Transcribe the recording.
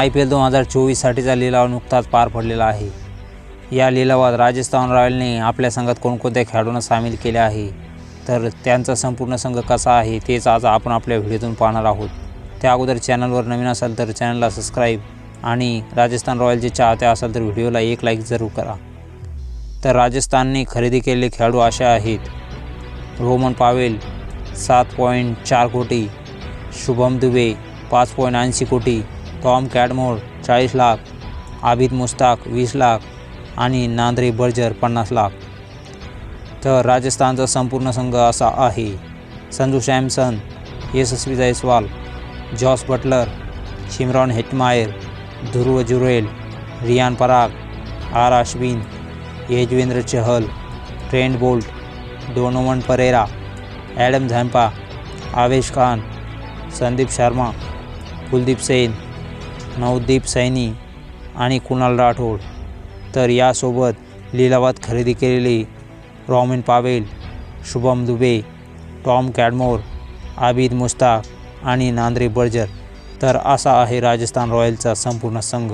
I P L दोन हजार चोवीससाठीचा लिलाव नुकताच पार पडलेला आहे. या लिलावात राजस्थान रॉयलने आपल्या संघात कोणकोणत्या खेळाडूंना सामील केले आहे? तर त्यांचा संपूर्ण संघ कसा आहे तेच आज आपण आपल्या व्हिडिओतून पाहणार आहोत. त्या अगोदर चॅनलवर नवीन असाल तर चॅनलला सबस्क्राईब आणि राजस्थान रॉयलचे चाहते असाल तर व्हिडिओला एक लाईक जरूर करा. तर राजस्थानने खरेदी केलेले खेळाडू असे आहेत. रोमन पावेल सात पॉईंट चार कोटी शुभम दुबे पाच पॉईंट ऐंशी कोटी टॉम कॅडमोर चाळीस लाख आबिद मुस्ताक वीस लाख आणि नांद्रे बर्जर पन्नास लाख. तर राजस्थानचा संपूर्ण संघ असा आहे. Sanju Samson Yashasvi Jaiswal Jos Buttler Shimron Hetmyer Dhruv Jurel Riyan Parag R Ashwin Yuzvendra Chahal Trent Boult Donovan Ferreira Adam Zampa Avesh Khan Sandeep Sharma Kuldeep Sen Navdeep Saini आणि कुणाल राठोड. तर यासोबत लिलावात खरेदी केलेली Rovman Powell Shubham Dubey Tom Cadmore Abid Mushtaq आणि Nandre Berger. तर असा आहे राजस्थान रॉयलचा संपूर्ण संघ.